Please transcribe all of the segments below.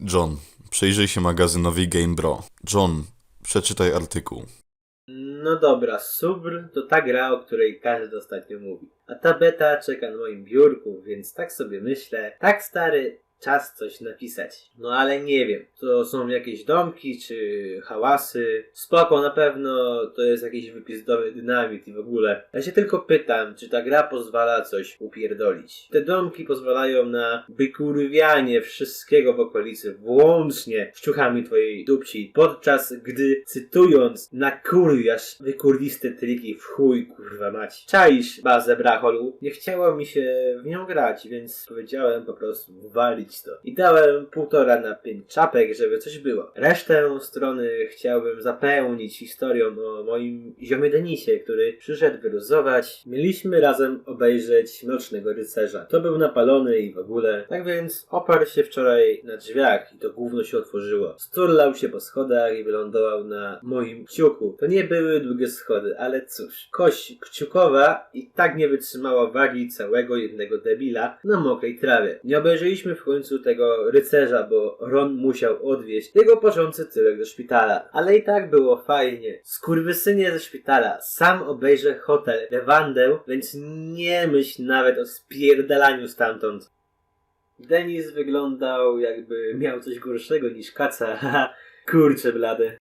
John, przyjrzyj się magazynowi Game Bro. John, przeczytaj artykuł. No dobra, Subr to ta gra, o której każdy ostatnio mówi. A ta beta czeka na moim biurku, więc tak sobie myślę, tak stary, czas coś napisać. No ale nie wiem, to są jakieś domki czy hałasy. Spoko, na pewno to jest jakiś wypizdowy dynamit i w ogóle. Ja się tylko pytam, czy ta gra pozwala coś upierdolić. Te domki pozwalają na wykurwianie wszystkiego w okolicy, włącznie szczuchami twojej dupci, podczas gdy cytując nakurwiasz wykurwiste triki w chuj kurwa mać. Czaisz bazę bracholu? Nie chciało mi się w nią grać, więc powiedziałem po prostu walić to. I dałem półtora na pięć czapek, żeby coś było. Resztę strony chciałbym zapełnić historią o moim ziomie Denisie, który przyszedł wyluzować. Mieliśmy razem obejrzeć Mrocznego Rycerza. To był napalony i w ogóle. Tak więc oparł się wczoraj na drzwiach i to gówno się otworzyło. Sturlał się po schodach i wylądował na moim kciuku. To nie były długie schody, ale cóż. Kość kciukowa i tak nie wytrzymała wagi całego jednego debila na mokrej trawie. Nie obejrzeliśmy w końcu tego rycerza, bo Ron musiał odwieźć jego porzący tyłek do szpitala. Ale i tak było fajnie. Skurwysynie ze szpitala. Sam obejrzę hotel Lewandę, więc nie myśl nawet o spierdalaniu stamtąd. Denis wyglądał jakby miał coś gorszego niż kaca. Kurczę blady.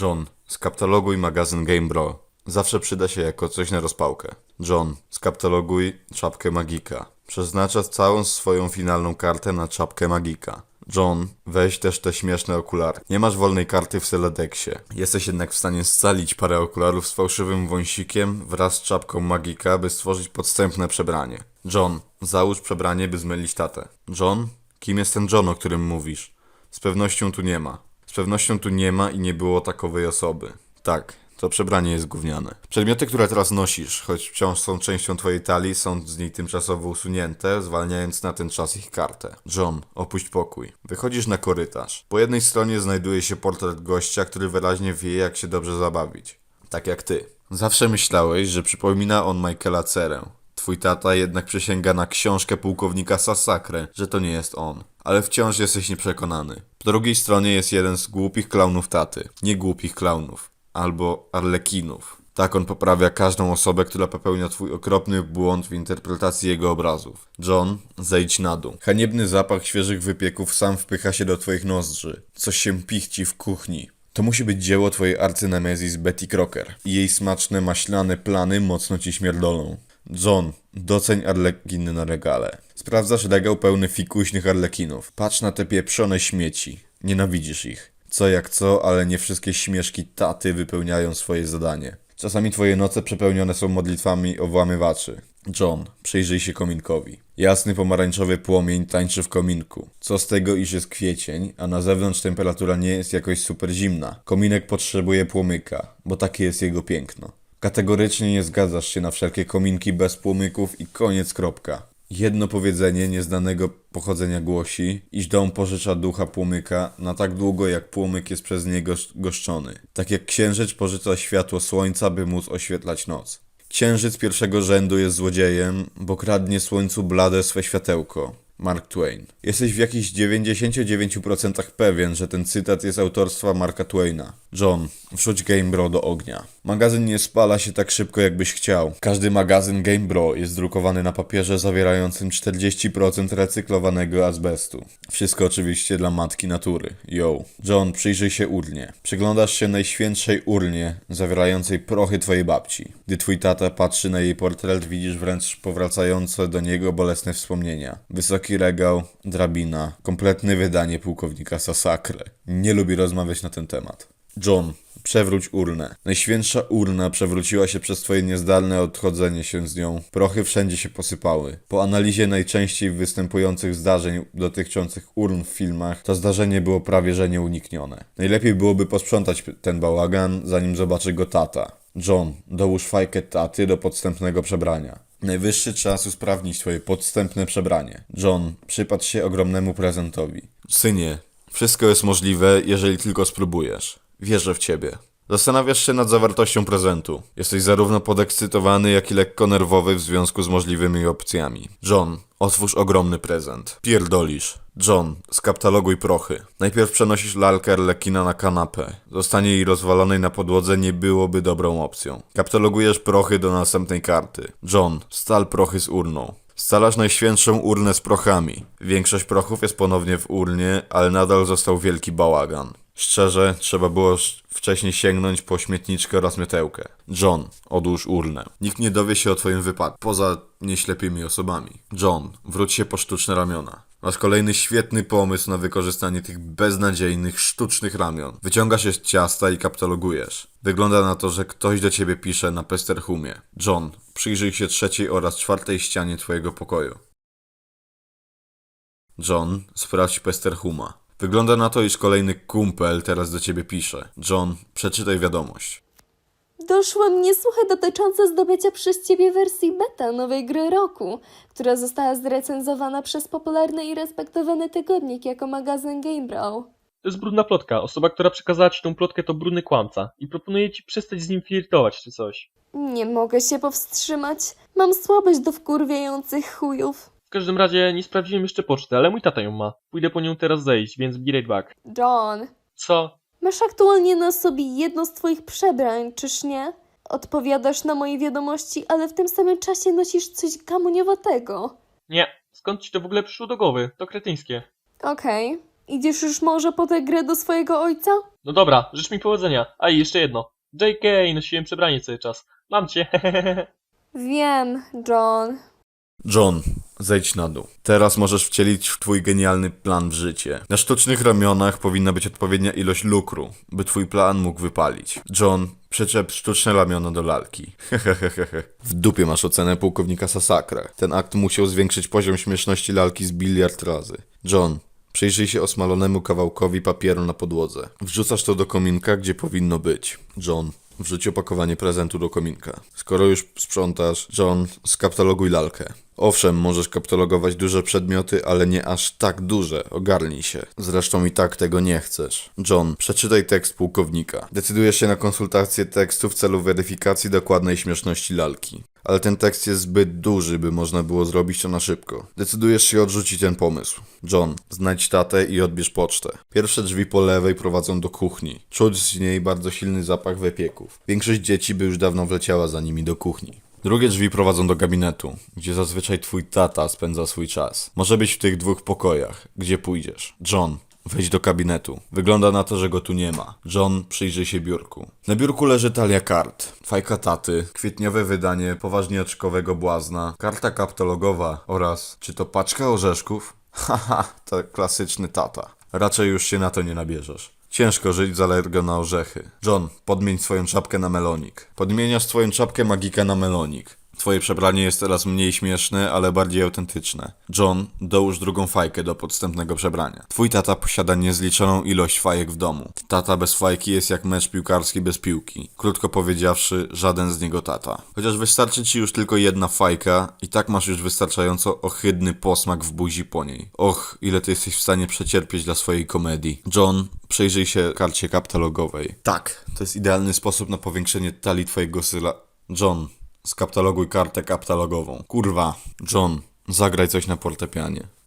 John, skaptaloguj magazyn Game Bro. Zawsze przyda się jako coś na rozpałkę. John, skaptaloguj czapkę magika. Przeznacza całą swoją finalną kartę na czapkę magika. John, weź też te śmieszne okulary. Nie masz wolnej karty w Seledeksie. Jesteś jednak w stanie scalić parę okularów z fałszywym wąsikiem wraz z czapką magika, by stworzyć podstępne przebranie. John, załóż przebranie, by zmylić tatę. John, kim jest ten John, o którym mówisz? Z pewnością tu nie ma. Z pewnością tu nie ma i nie było takowej osoby. Tak, to przebranie jest gówniane. Przedmioty, które teraz nosisz, choć wciąż są częścią twojej talii, są z niej tymczasowo usunięte, zwalniając na ten czas ich kartę. John, opuść pokój. Wychodzisz na korytarz. Po jednej stronie znajduje się portret gościa, który wyraźnie wie, jak się dobrze zabawić. Tak jak ty. Zawsze myślałeś, że przypomina on Michaela Cerę. Twój tata jednak przysięga na książkę pułkownika Sasakrę, że to nie jest on. Ale wciąż jesteś nieprzekonany. Po drugiej stronie jest jeden z głupich klaunów taty. Nie głupich klaunów. Albo arlekinów. Tak on poprawia każdą osobę, która popełnia twój okropny błąd w interpretacji jego obrazów. John, zejdź na dół. Haniebny zapach świeżych wypieków sam wpycha się do twoich nozdrzy. Coś się pichci w kuchni. To musi być dzieło twojej arcynemezis Betty Crocker. Jej smaczne, maślane plany mocno ci śmierdolą. John, doceń arlekiny na regale. Sprawdzasz regał pełny fikuśnych arlekinów. Patrz na te pieprzone śmieci. Nienawidzisz ich. Co jak co, ale nie wszystkie śmieszki taty wypełniają swoje zadanie. Czasami twoje noce przepełnione są modlitwami o włamywaczy. John, przyjrzyj się kominkowi. Jasny pomarańczowy płomień tańczy w kominku. Co z tego, iż jest kwiecień, a na zewnątrz temperatura nie jest jakoś super zimna. Kominek potrzebuje płomyka, bo takie jest jego piękno. Kategorycznie nie zgadzasz się na wszelkie kominki bez płomyków i koniec kropka. Jedno powiedzenie nieznanego pochodzenia głosi, iż dom pożycza ducha płomyka na tak długo, jak płomyk jest przez niego goszczony. Tak jak księżyc pożycza światło słońca, by móc oświetlać noc. Księżyc pierwszego rzędu jest złodziejem, bo kradnie słońcu blade swe światełko. Mark Twain. Jesteś w jakichś 99% pewien, że ten cytat jest autorstwa Marka Twaina. John, wrzuć Game Bro do ognia. Magazyn nie spala się tak szybko, jakbyś chciał. Każdy magazyn Game Bro jest drukowany na papierze zawierającym 40% recyklowanego azbestu. Wszystko oczywiście dla matki natury. Yo. John, przyjrzyj się urnie. Przyglądasz się najświętszej urnie, zawierającej prochy twojej babci. Gdy twój tata patrzy na jej portret, widzisz wręcz powracające do niego bolesne wspomnienia. Wysoki regał, drabina, kompletne wydanie pułkownika Sasakre. Nie lubi rozmawiać na ten temat. John, przewróć urnę. Najświętsza urna przewróciła się przez twoje niezdalne odchodzenie się z nią. Prochy wszędzie się posypały. Po analizie najczęściej występujących zdarzeń dotyczących urn w filmach, to zdarzenie było prawie że nieuniknione. Najlepiej byłoby posprzątać ten bałagan, zanim zobaczy go tata. John, dołóż fajkę taty do podstępnego przebrania. Najwyższy czas usprawnić twoje podstępne przebranie. John, przypatrz się ogromnemu prezentowi. Synie, wszystko jest możliwe, jeżeli tylko spróbujesz. Wierzę w ciebie. Zastanawiasz się nad zawartością prezentu. Jesteś zarówno podekscytowany, jak i lekko nerwowy w związku z możliwymi opcjami. John, otwórz ogromny prezent. Pierdolisz. John, skaptaloguj prochy. Najpierw przenosisz lalkę Arlekina na kanapę. Zostanie jej rozwalonej na podłodze nie byłoby dobrą opcją. Kaptalogujesz prochy do następnej karty. John, stal prochy z urną. Scalasz najświętszą urnę z prochami. Większość prochów jest ponownie w urnie, ale nadal został wielki bałagan. Szczerze, trzeba było wcześniej sięgnąć po śmietniczkę oraz miotełkę. John, odłóż urnę. Nikt nie dowie się o twoim wypadku, poza nieślepymi osobami. John, wróć się po sztuczne ramiona. Masz kolejny świetny pomysł na wykorzystanie tych beznadziejnych, sztucznych ramion. Wyciągasz je z ciasta i kaptalogujesz. Wygląda na to, że ktoś do ciebie pisze na Pesterhumie. John, przyjrzyj się trzeciej oraz czwartej ścianie twojego pokoju. John, sprawdź Pesterhuma. Wygląda na to, iż kolejny kumpel teraz do ciebie pisze. John, przeczytaj wiadomość. Doszły mnie słuchy dotyczące zdobycia przez ciebie wersji beta nowej gry roku, która została zrecenzowana przez popularny i respektowany tygodnik jako magazyn Gamebrow. To jest brudna plotka. Osoba, która przekazała ci tą plotkę, to brudny kłamca. I proponuję ci przestać z nim flirtować czy coś. Nie mogę się powstrzymać. Mam słabość do wkurwiających chujów. W każdym razie nie sprawdziłem jeszcze poczty, ale mój tata ją ma. Pójdę po nią teraz zejść, więc be right back. John, Co? masz aktualnie na sobie jedno z twoich przebrań, czyż nie? Odpowiadasz na moje wiadomości, ale w tym samym czasie nosisz coś gamuniowatego. Nie. Skąd ci to w ogóle przyszło do głowy? To kretyńskie. Okej. Idziesz już może po tę grę do swojego ojca? No dobra, życz mi powodzenia. A i jeszcze jedno. JK, nosiłem przebranie cały czas. Mam cię. Wiem, John. John, zejdź na dół. Teraz możesz wcielić w twój genialny plan w życie. Na sztucznych ramionach powinna być odpowiednia ilość lukru, by twój plan mógł wypalić. John, przyczep sztuczne ramiona do lalki. W dupie masz ocenę pułkownika Sasakra. Ten akt musiał zwiększyć poziom śmieszności lalki z biliard razy. John, Przyjrzyj się osmalonemu kawałkowi papieru na podłodze. Wrzucasz to do kominka, gdzie powinno być. John, wrzuć opakowanie prezentu do kominka. Skoro już sprzątasz, John, skaptaloguj lalkę. Owszem, możesz kaptalogować duże przedmioty, ale nie aż tak duże. Ogarnij się. Zresztą i tak tego nie chcesz. John, przeczytaj tekst pułkownika. Decydujesz się na konsultację tekstu w celu weryfikacji dokładnej śmieszności lalki. Ale ten tekst jest zbyt duży, by można było zrobić to na szybko. Decydujesz się odrzucić ten pomysł. John, znajdź tatę i odbierz pocztę. Pierwsze drzwi po lewej prowadzą do kuchni. Czuć z niej bardzo silny zapach wypieków. Większość dzieci by już dawno wleciała za nimi do kuchni. Drugie drzwi prowadzą do gabinetu, gdzie zazwyczaj twój tata spędza swój czas. Może być w tych dwóch pokojach. Gdzie pójdziesz? John, wejdź do kabinetu. Wygląda na to, że go tu nie ma. John, przyjrzyj się biurku. Na biurku leży talia kart. Fajka taty, kwietniowe wydanie poważniaczkowego błazna, karta kaptalogowa oraz czy to paczka orzeszków? Haha, to klasyczny tata. Raczej już się na to nie nabierzesz. Ciężko żyć z alergią na orzechy. John, podmień swoją czapkę na melonik. Podmieniasz swoją czapkę magika na melonik. Twoje przebranie jest teraz mniej śmieszne, ale bardziej autentyczne. John, dołóż drugą fajkę do podstępnego przebrania. Twój tata posiada niezliczoną ilość fajek w domu. Tata bez fajki jest jak mecz piłkarski bez piłki. Krótko powiedziawszy, żaden z niego tata. Chociaż wystarczy ci już tylko jedna fajka i tak masz już wystarczająco ohydny posmak w buzi po niej. Och, ile ty jesteś w stanie przecierpieć dla swojej komedii. John, przejrzyj się karcie kaptalogowej. Tak, to jest idealny sposób na powiększenie talii twojego syla... John, skaptaloguj kartę kaptalogową. Kurwa, John, zagraj coś na fortepianie.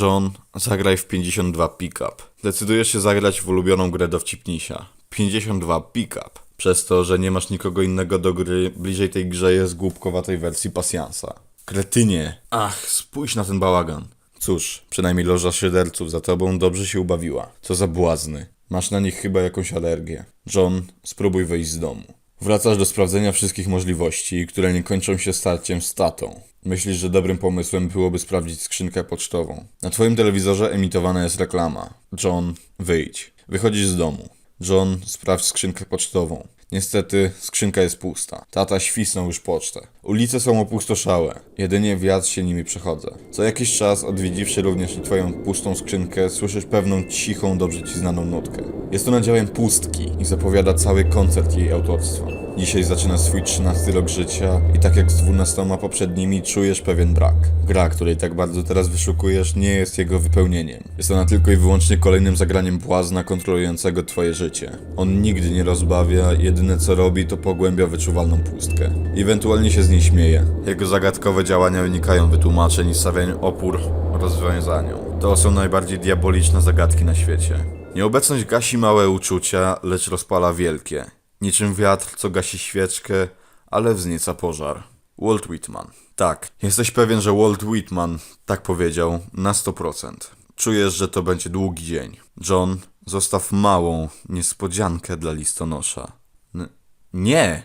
John, zagraj w 52 Pickup. Decydujesz się zagrać w ulubioną grę dowcipnisia. 52 Pickup. Przez to, że nie masz nikogo innego do gry, bliżej tej grze jest głupkowatej wersji pasjansa. Kretynie! Ach, spójrz na ten bałagan. Cóż, przynajmniej loża szyderców za tobą dobrze się ubawiła. Co za błazny. Masz na nich chyba jakąś alergię. John, spróbuj wyjść z domu. Wracasz do sprawdzenia wszystkich możliwości, które nie kończą się starciem z tatą. Myślisz, że dobrym pomysłem byłoby sprawdzić skrzynkę pocztową. Na twoim telewizorze emitowana jest reklama. John, wyjdź. Wychodzisz z domu. John, sprawdź skrzynkę pocztową. Niestety, skrzynka jest pusta. Tata świsnął już pocztę. Ulice są opustoszałe. Jedynie wiatr się nimi przechodza. Co jakiś czas, odwiedziwszy również twoją pustą skrzynkę, słyszysz pewną cichą, dobrze ci znaną nutkę. Jest to nadziałem pustki i zapowiada cały koncert jej autorstwa. Dzisiaj zaczyna swój 13 rok życia i tak jak z 12 poprzednimi czujesz pewien brak. Gra, której tak bardzo teraz wyszukujesz, nie jest jego wypełnieniem. Jest ona tylko i wyłącznie kolejnym zagraniem błazna kontrolującego twoje życie. On nigdy nie rozbawia, jedyne co robi to pogłębia wyczuwalną pustkę. Ewentualnie się z niej śmieje. Jego zagadkowe działania wynikają wytłumaczeń i stawiają opór rozwiązaniom. To są najbardziej diaboliczne zagadki na świecie. Nieobecność gasi małe uczucia, lecz rozpala wielkie. Niczym wiatr, co gasi świeczkę, ale wznieca pożar. Walt Whitman. Tak, jesteś pewien, że Walt Whitman tak powiedział na 100%. Czujesz, że to będzie długi dzień. John, zostaw małą niespodziankę dla listonosza. N- nie!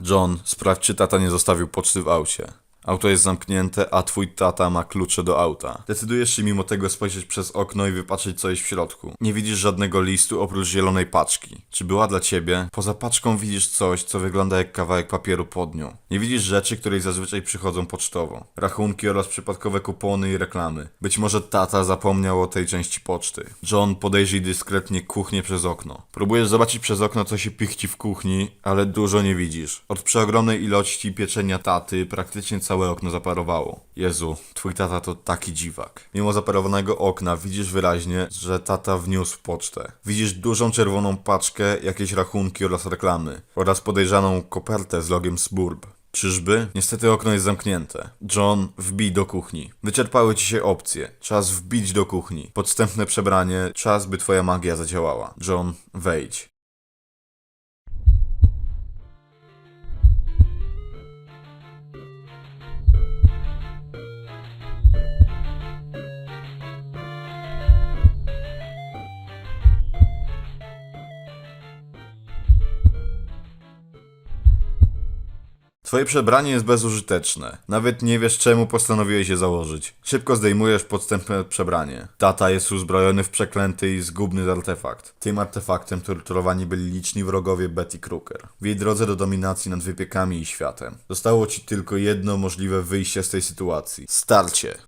John, sprawdź, czy tata nie zostawił poczty w aucie. Auto jest zamknięte, a twój tata ma klucze do auta. Decydujesz się mimo tego spojrzeć przez okno i wypatrzeć co jest w środku. Nie widzisz żadnego listu oprócz zielonej paczki. Czy była dla ciebie? Poza paczką widzisz coś, co wygląda jak kawałek papieru pod nią. Nie widzisz rzeczy, które zazwyczaj przychodzą pocztowo. Rachunki oraz przypadkowe kupony i reklamy. Być może tata zapomniał o tej części poczty. John, podejrzyj dyskretnie kuchnię przez okno. Próbujesz zobaczyć przez okno, co się pichci w kuchni, ale dużo nie widzisz. Od przeogromnej ilości pieczenia taty praktycznie całe okno zaparowało. Jezu, twój tata to taki dziwak. Mimo zaparowanego okna widzisz wyraźnie, że tata wniósł pocztę. Widzisz dużą czerwoną paczkę, jakieś rachunki oraz reklamy. Oraz podejrzaną kopertę z logiem Sburb. Czyżby? Niestety okno jest zamknięte. John, wbij do kuchni. Wyczerpały ci się opcje. Czas wbić do kuchni. Podstępne przebranie. Czas, by twoja magia zadziałała. John, wejdź. Twoje przebranie jest bezużyteczne. Nawet nie wiesz, czemu postanowiłeś je założyć. Szybko zdejmujesz podstępne przebranie. Tata jest uzbrojony w przeklęty i zgubny artefakt. Tym artefaktem torturowani byli liczni wrogowie Betty Crooker. W jej drodze do dominacji nad wypiekami i światem. Zostało ci tylko jedno możliwe wyjście z tej sytuacji. Starcie.